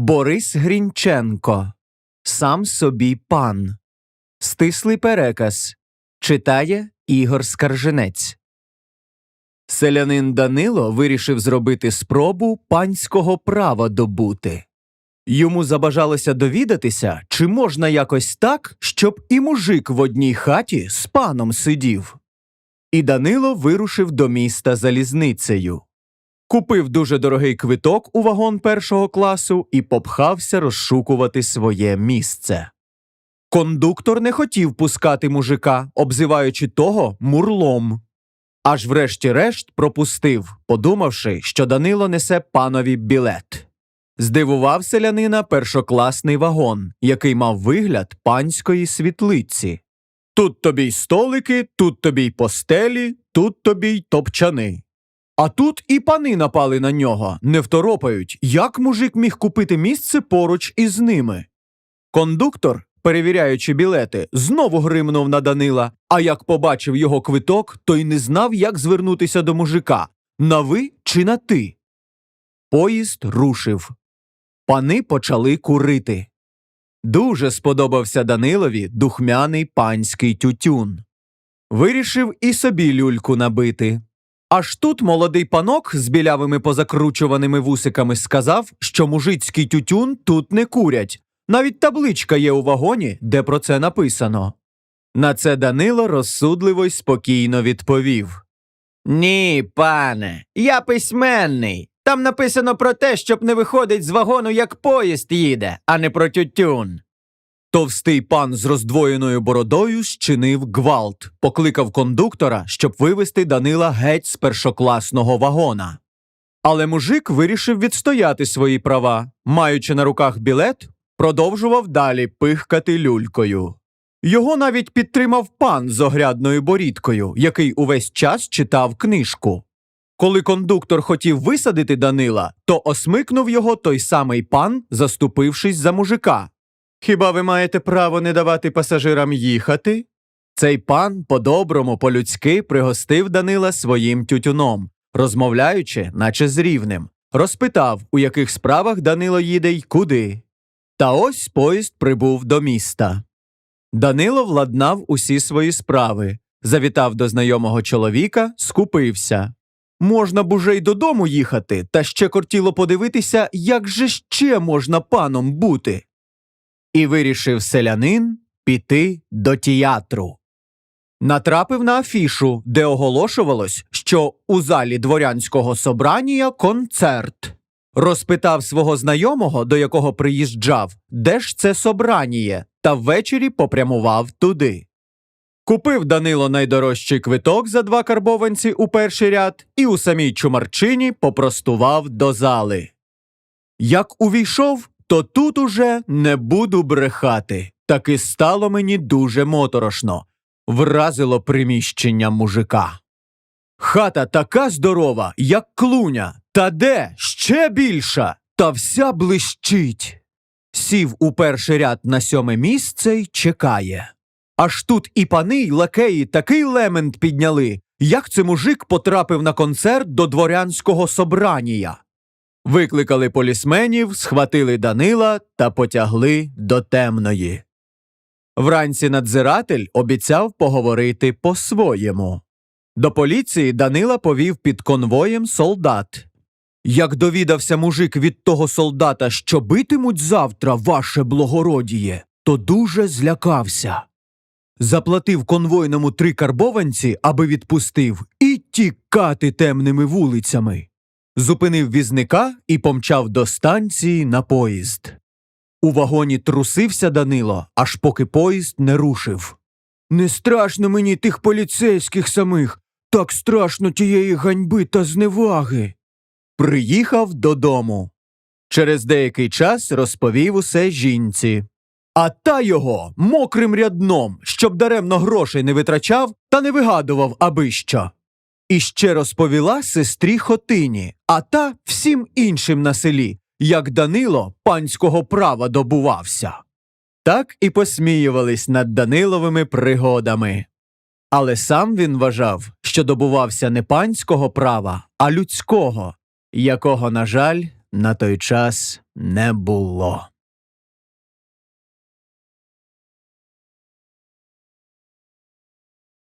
Борис Грінченко. Сам собі пан. Стислий переказ. Читає Ігор Скарженець. Селянин Данило вирішив зробити спробу панського права добути. Йому забажалося довідатися, чи можна якось так, щоб і мужик в одній хаті з паном сидів. І Данило вирушив до міста залізницею. Купив дуже дорогий квиток у вагон першого класу і попхався розшукувати своє місце. Кондуктор не хотів пускати мужика, обзиваючи того мурлом. Аж врешті-решт пропустив, подумавши, що Данило несе панові білет. Здивував селянина першокласний вагон, який мав вигляд панської світлиці. Тут тобі й столики, тут тобі й постелі, тут тобі й топчани. А тут і пани напали на нього, не второпають, як мужик міг купити місце поруч із ними. Кондуктор, перевіряючи білети, знову гримнув на Данила, а як побачив його квиток, то й не знав, як звернутися до мужика на ви чи на ти. Поїзд рушив. Пани почали курити. Дуже сподобався Данилові духмяний панський тютюн. Вирішив і собі люльку набити. Аж тут молодий панок з білявими позакручуваними вусиками сказав, що мужицький тютюн тут не курять. Навіть табличка є у вагоні, де про це написано. На це Данило розсудливо й спокійно відповів. Ні, пане, я письменний. Там написано про те, щоб не виходить з вагону, як поїзд їде, а не про тютюн. Товстий пан з роздвоєною бородою щинив гвалт, покликав кондуктора, щоб вивести Данила геть з першокласного вагона. Але мужик вирішив відстояти свої права, маючи на руках білет, продовжував далі пихкати люлькою. Його навіть підтримав пан з огрядною борідкою, який увесь час читав книжку. Коли кондуктор хотів висадити Данила, то осмикнув його той самий пан, заступившись за мужика. Хіба ви маєте право не давати пасажирам їхати? Цей пан по-доброму, по-людськи пригостив Данила своїм тютюном, розмовляючи, наче з рівним, розпитав, у яких справах Данило їде й куди. Та ось поїзд прибув до міста. Данило владнав усі свої справи, завітав до знайомого чоловіка, скупився. Можна б уже й додому їхати, та ще кортіло подивитися, як же ще можна паном бути. І вирішив селянин піти до театру. Натрапив на афішу, де оголошувалось, що у залі дворянського собрання концерт. Розпитав свого знайомого, до якого приїжджав, де ж це собраніє, та ввечері попрямував туди. Купив Данило найдорожчий квиток за два карбованці у перший ряд і у самій чумарчині попростував до зали. Як увійшов, то тут уже не буду брехати. Таки стало мені дуже моторошно. Вразило приміщення мужика. Хата така здорова, як клуня, та де ще більша, та вся блищить. Сів у перший ряд на сьоме місце й чекає. Аж тут і пани, й лакеї такий лемент підняли, як це мужик потрапив на концерт до дворянського собранія. Викликали полісменів, схватили Данила та потягли до темної. Вранці надзиратель обіцяв поговорити по-своєму. До поліції Данила повів під конвоєм солдат. Як довідався мужик від того солдата, що битимуть завтра ваше благородіє, то дуже злякався. Заплатив конвойному три карбованці, аби відпустив, і тікати темними вулицями. Зупинив візника і помчав до станції на поїзд. У вагоні трусився Данило, аж поки поїзд не рушив. Не страшно мені тих поліцейських самих, так страшно тієї ганьби та зневаги. Приїхав додому. Через деякий час розповів усе жінці. А та його мокрим рядном, щоб даремно грошей не витрачав та не вигадував аби що. І ще розповіла сестрі Хотині, а та всім іншим на селі, як Данило панського права добувався. Так і посміювались над Даниловими пригодами. Але сам він вважав, що добувався не панського права, а людського, якого, на жаль, на той час не було.